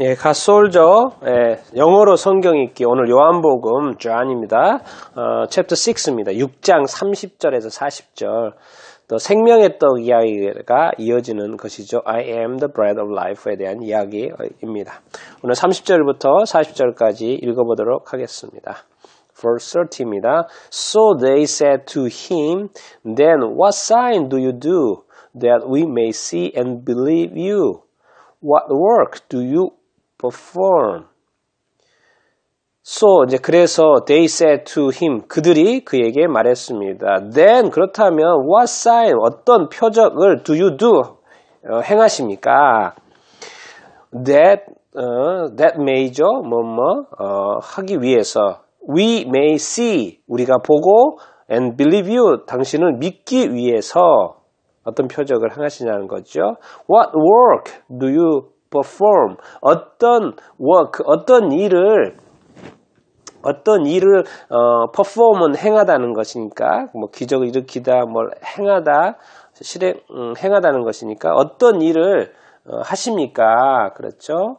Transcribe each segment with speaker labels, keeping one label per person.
Speaker 1: 예, 갓솔저 예, 영어로 성경 읽기 오늘 요한복음 존입니다. 어, 챕터 6입니다. 6장 30절에서 40절. 또 생명의 떡 이야기가 이어지는 것이죠. I am the bread of life에 대한 이야기입니다. 오늘 30절부터 40절까지 읽어보도록 하겠습니다. verse 30입니다. So they said to him, Then what sign do you do that we may see and believe you? What work do you perform? So 이제 그래서 they said to him 그들이 그에게 말했습니다. Then 그렇다면 what sign 어떤 표적을 do you do 어, 행하십니까? That 어, that may죠 뭐뭐 어, 하기 위해서 we may see 우리가 보고 and believe you 당신을 믿기 위해서 어떤 표적을 행하시냐는 거죠. What work do you perform? 어떤 work, 어떤 일을 어떤 일을 어, perform은 행하다는 것이니까 뭐 기적을 일으키다, 뭘 행하다, 실행 음, 행하다는 것이니까 어떤 일을 어, 하십니까? 그렇죠?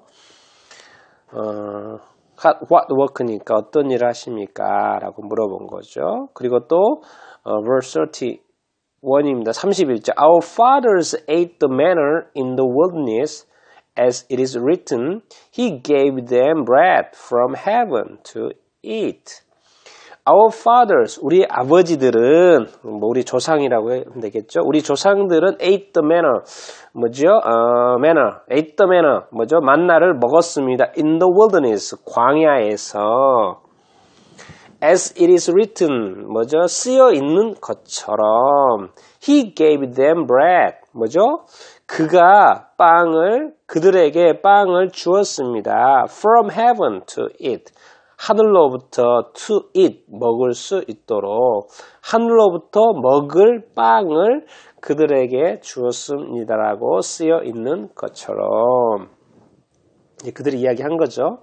Speaker 1: 어, what work니까 어떤 일을 하십니까? 라고 물어본 거죠. 그리고 또 어, verse 31입니다. 31절 Our fathers ate the manna in the wilderness as it is written He gave them bread from heaven to eat. Our fathers, 우리 아버지들은, 뭐 우리 조상이라고 하면 되겠죠? 우리 조상들은 ate the manna, 뭐죠? 어, manna, ate the manna, 뭐죠? 만나를 먹었습니다. In the wilderness, 광야에서. As it is written, 뭐죠? 쓰여 있는 것처럼. He gave them bread, 뭐죠? 그가 빵을, 그들에게 빵을 주었습니다. From heaven to eat. 하늘로부터 to eat 먹을 수 있도록 하늘로부터 먹을 빵을 그들에게 주었습니다라고 쓰여 있는 것처럼 그들이 이야기한 거죠.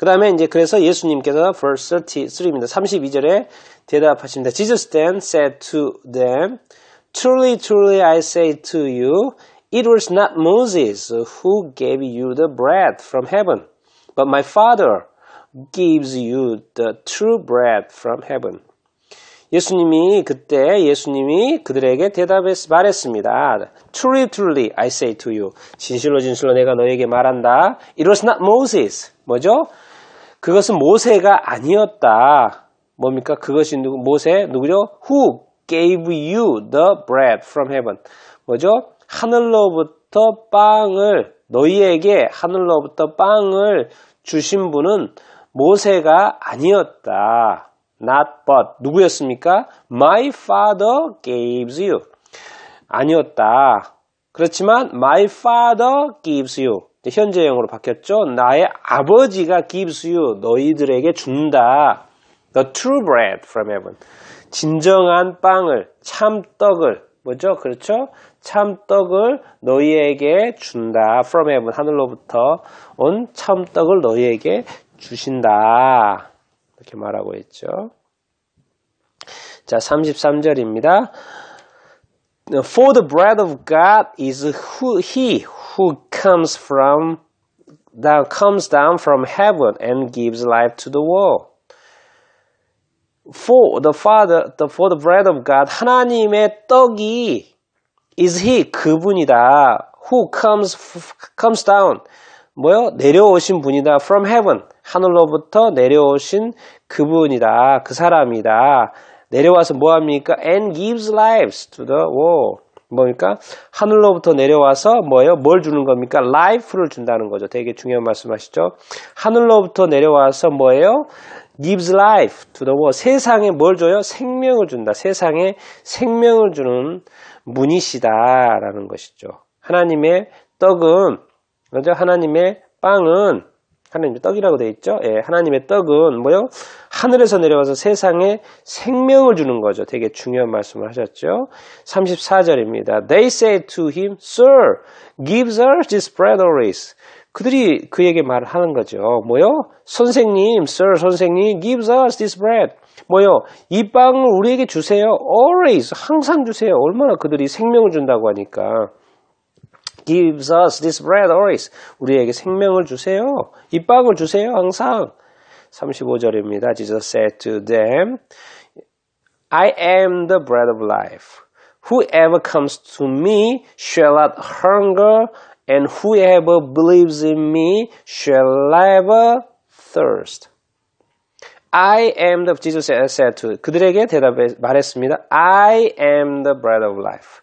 Speaker 1: 그 다음에 이제 그래서 예수님께서 verse 33입니다. 32절에 대답하십니다. Jesus then said to them, Truly, truly, I say to you, it was not Moses who gave you the bread from heaven, but my Father gives you the true bread from heaven. 예수님이 그때 예수님이 그들에게 대답해서 말했습니다. Truly, truly, I say to you. 진실로 진실로 내가 너에게 말한다. It was not Moses. 뭐죠? 그것은 모세가 아니었다. 뭡니까? 그것이 누구? 모세 누구죠? Who gave you the bread from heaven? 뭐죠? 하늘로부터 빵을 너희에게 하늘로부터 빵을 주신 분은 모세가 아니었다. Not but 누구였습니까? My father gives you. 아니었다. 그렇지만 my father gives you. 현재형으로 바뀌었죠. 나의 아버지가 gives you. 너희들에게 준다. The true bread from heaven. 진정한 빵을, 참 떡을, 뭐죠? 그렇죠? 참 떡을 너희에게 준다. From heaven. 하늘로부터 온 참 떡을 너희에게 주신다. 이렇게 말하고 있죠. 자, 33절입니다. For the bread of God is who, he who comes from down comes down from heaven and gives life to the world. For the Father, the, for the bread of God, 하나님의 떡이 is he 그분이다. Who comes comes down 뭐요? 내려오신 분이다. From heaven. 하늘로부터 내려오신 그분이다. 그 사람이다. 내려와서 뭐 합니까? And gives lives to the world. 뭡니까? 하늘로부터 내려와서 뭐예요? 뭘 주는 겁니까? life를 준다는 거죠. 되게 중요한 말씀하시죠? 하늘로부터 내려와서 뭐예요? gives life to the world. 세상에 뭘 줘요? 생명을 준다. 세상에 생명을 주는 분이시다라는 것이죠. 하나님의 떡은 먼저 하나님의 빵은 하나님의 떡이라고 되어 있죠. 예, 하나님의 떡은 뭐요? 하늘에서 내려와서 세상에 생명을 주는 거죠. 되게 중요한 말씀을 하셨죠. 34절입니다. They said to him, Sir, give us this bread always. 그들이 그에게 말을 하는 거죠. 뭐요? 선생님, Sir, 선생님, give us this bread. 뭐요? 이 빵을 우리에게 주세요. Always, 항상 주세요. 얼마나 그들이 생명을 준다고 하니까. gives us this bread always. 우리에게 생명을 주세요. 이 빵을 주세요. 항상. 35절입니다. Jesus said to them, I am the bread of life. Whoever comes to me shall not hunger, and whoever believes in me shall never thirst. I am the Jesus said to 그들에게 대답해 말했습니다. I am the bread of life.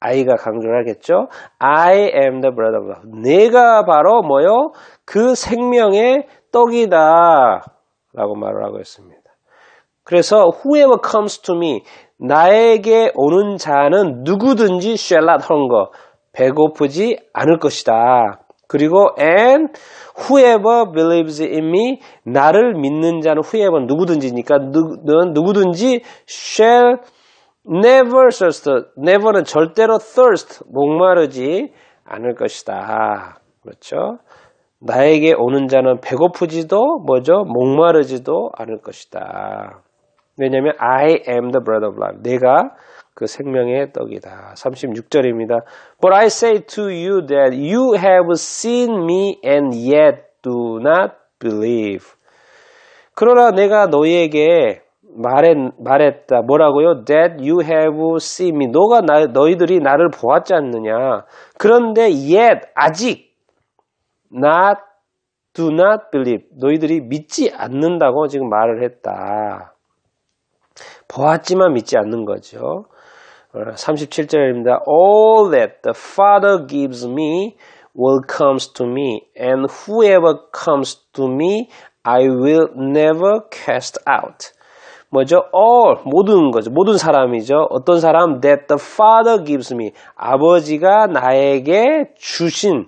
Speaker 1: I가 강조하겠죠. I am the bread of life. 내가 바로 뭐요? 그 생명의 떡이다. 라고 말을 하고 있습니다. 그래서 whoever comes to me 나에게 오는 자는 누구든지 shall not hunger 배고프지 않을 것이다. 그리고 and whoever believes in me 나를 믿는 자는 whoever 누구든지니까 누, 누구든지 shall never thirst never는 절대로 thirst 목마르지 않을 것이다. 그렇죠? 나에게 오는 자는 배고프지도 뭐죠? 목마르지도 않을 것이다. 왜냐하면 I am the bread of life. 내가 그 생명의 떡이다. 36절입니다. But I say to you that you have seen me and yet do not believe. 그러나 내가 너희에게 말했, 말했다. 뭐라고요? That you have seen me. 너가 나, 너희들이 나를 보았지 않느냐. 그런데 yet 아직 not do not believe. 너희들이 믿지 않는다고 지금 말을 했다. 보았지만 믿지 않는 거죠. 37절입니다. All that the Father gives me will comes to me, and whoever comes to me, I will never cast out. 뭐죠? all 모든 거죠. 모든 사람이죠. 어떤 사람 that the Father gives me 아버지가 나에게 주신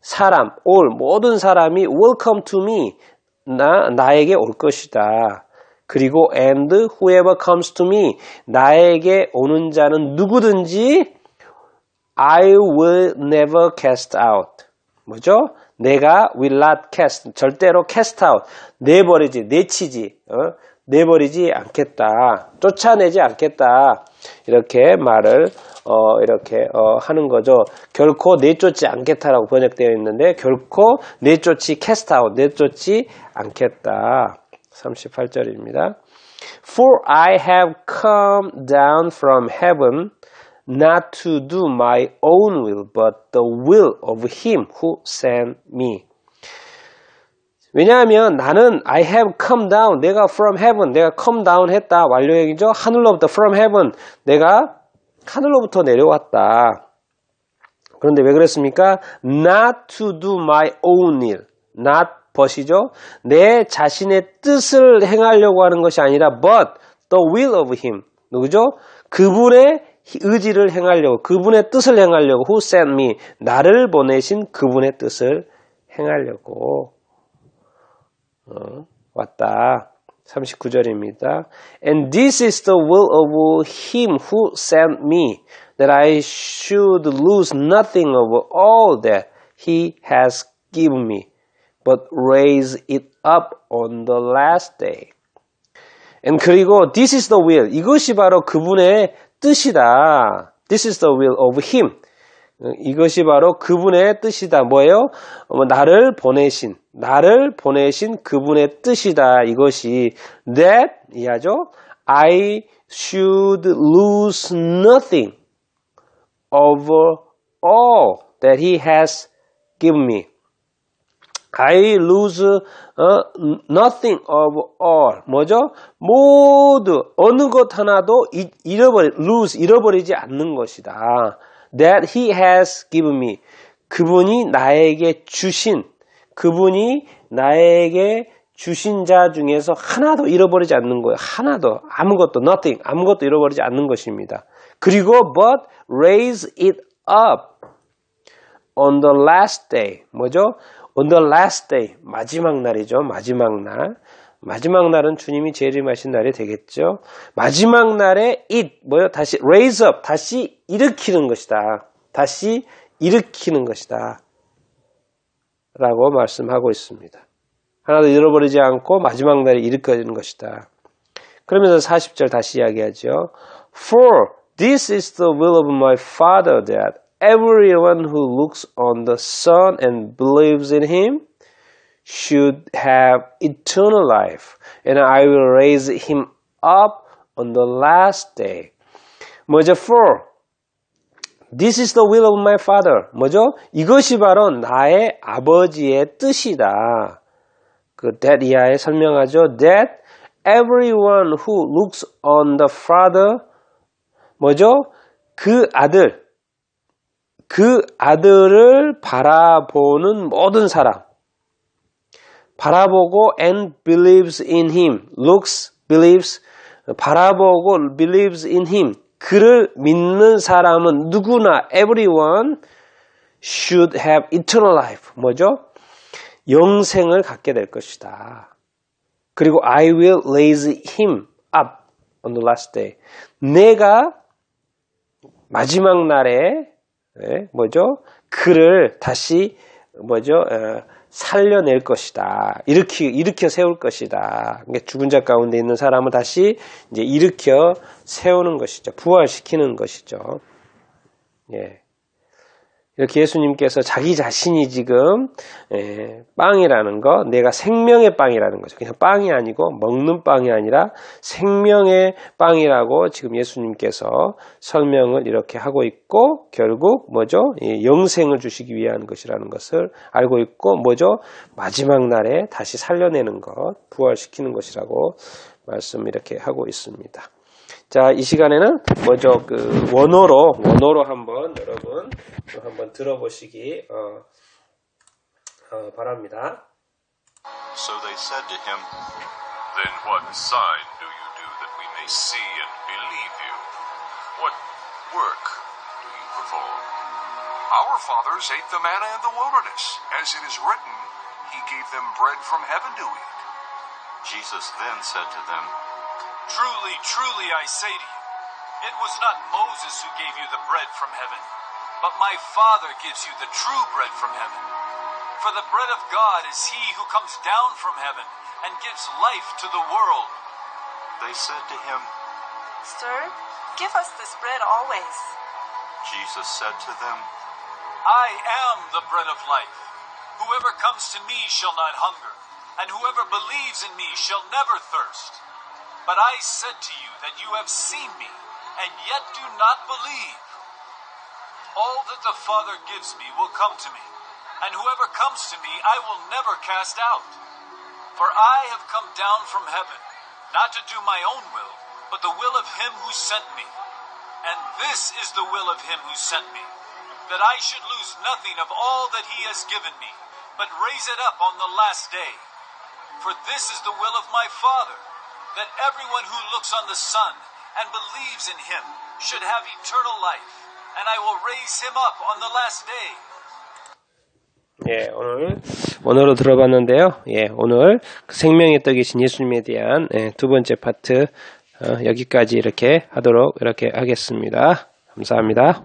Speaker 1: 사람 all 모든 사람이 will come to me 나 나에게 올 것이다. 그리고 and whoever comes to me 나에게 오는 자는 누구든지 I will never cast out. 뭐죠? 내가 will not cast 절대로 cast out 내버리지 내치지 어? 내버리지 않겠다 쫓아내지 않겠다 이렇게 말을 어, 이렇게 어, 하는 거죠. 결코 내쫓지 않겠다라고 번역되어 있는데 결코 내쫓지 out 내쫓지 않겠다. 38절입니다. For I have come down from heaven not to do my own will, but the will of him who sent me. 왜냐하면 나는 I have come down, 내가 from heaven, 내가 come down 했다. 완료형이죠. 하늘로부터 from heaven, 내가 하늘로부터 내려왔다. 그런데 왜 그랬습니까? Not to do my own will, not but이죠. 내 자신의 뜻을 행하려고 하는 것이 아니라 but the will of him. 누구죠? 그분의 의지를 행하려고, 그분의 뜻을 행하려고, who sent me, 나를 보내신 그분의 뜻을 행하려고 어, 왔다. 39절입니다. And this is the will of him who sent me, that I should lose nothing of all that he has given me, but raise it up on the last day. And 그리고 this is the will. 이것이 바로 그분의 뜻이다. This is the will of him. 이것이 바로 그분의 뜻이다. 뭐예요? 나를 보내신, 나를 보내신 그분의 뜻이다. 이것이 that 이하죠. I should lose nothing of all that he has given me. I lose uh, nothing of all. 뭐죠? 모두 어느 것 하나도 잃어버리 lose 잃어버리지 않는 것이다. That he has given me. 그분이 나에게 주신, 그분이 나에게 주신 자 중에서 하나도 잃어버리지 않는 거예요. 하나도, 아무것도, nothing, 아무것도 잃어버리지 않는 것입니다. 그리고 but raise it up on the last day. 뭐죠? on the last day. 마지막 날이죠. 마지막 날. 마지막 날은 주님이 재림하신 날이 되겠죠. 마지막 날에 it 뭐요? 다시 raise up 다시 일으키는 것이다. 다시 일으키는 것이다. 라고 말씀하고 있습니다. 하나도 잃어버리지 않고 마지막 날에 일으켜지는 것이다. 그러면서 40절 다시 이야기하죠. For this is the will of my Father that everyone who looks on the Son and believes in him should have eternal life, and I will raise him up on the last day. 뭐죠? For this is the will of my father. 뭐죠? 이것이 바로 나의 아버지의 뜻이다. 그 that 이하에 설명하죠. That everyone who looks on the father 뭐죠? 그 아들 그 아들을 바라보는 모든 사람 바라보고 and believes in him looks believes 바라보고 believes in him 그를 믿는 사람은 누구나 everyone should have eternal life 뭐죠? 영생을 갖게 될 것이다. 그리고 I will raise him up on the last day. 내가 마지막 날에 예, 뭐죠? 그를 다시 뭐죠? 어, 살려낼 것이다. 일으키 일으켜 세울 것이다. 그러니까 죽은 자 가운데 있는 사람을 다시 이제 일으켜 세우는 것이죠. 부활시키는 것이죠. 예. 이렇게 예수님께서 자기 자신이 지금 예, 빵이라는 거, 내가 생명의 빵이라는 거죠. 그냥 빵이 아니고 먹는 빵이 아니라 생명의 빵이라고 지금 예수님께서 설명을 이렇게 하고 있고 결국 뭐죠? 이 영생을 주시기 위한 것이라는 것을 알고 있고 뭐죠? 마지막 날에 다시 살려내는 것, 부활시키는 것이라고 말씀 이렇게 하고 있습니다. 자, 이 시간에는 뭐죠? 그 원어로 원어로 한번 여러분 한번 들어보시기 어, 어, 바랍니다.
Speaker 2: So they said to him,
Speaker 3: Then what sign do you do that we may see and believe you? What work do you perform?
Speaker 4: Our fathers ate the manna in the wilderness. As it is written, He gave them bread from heaven to eat.
Speaker 2: Jesus then said to them,
Speaker 5: Truly, truly, I say to you, it was not Moses who gave you the bread from heaven, but my Father gives you the true bread from heaven. For the bread of God is he who comes down from heaven and gives life to the world.
Speaker 2: They said to him,
Speaker 6: Sir, give us this bread always.
Speaker 2: Jesus said to them,
Speaker 5: I am the bread of life. Whoever comes to me shall not hunger, and whoever believes in me shall never thirst. But I said to you that you have seen me, and yet do not believe. All that the Father gives me will come to me, and whoever comes to me I will never cast out. For I have come down from heaven, not to do my own will, but the will of him who sent me. And this is the will of him who sent me, that I should lose nothing of all that he has given me, but raise it up on the last day. For this is the will of my Father, that everyone who looks on the Son and believes in him should have eternal life, and I will raise him up on the last day.
Speaker 1: 예, 오늘 원어로 들어봤는데요. 예, 오늘 그 생명의 떡이신 예수님에 대한 예, 두 번째 파트 어, 여기까지 이렇게 하도록 이렇게 하겠습니다. 감사합니다.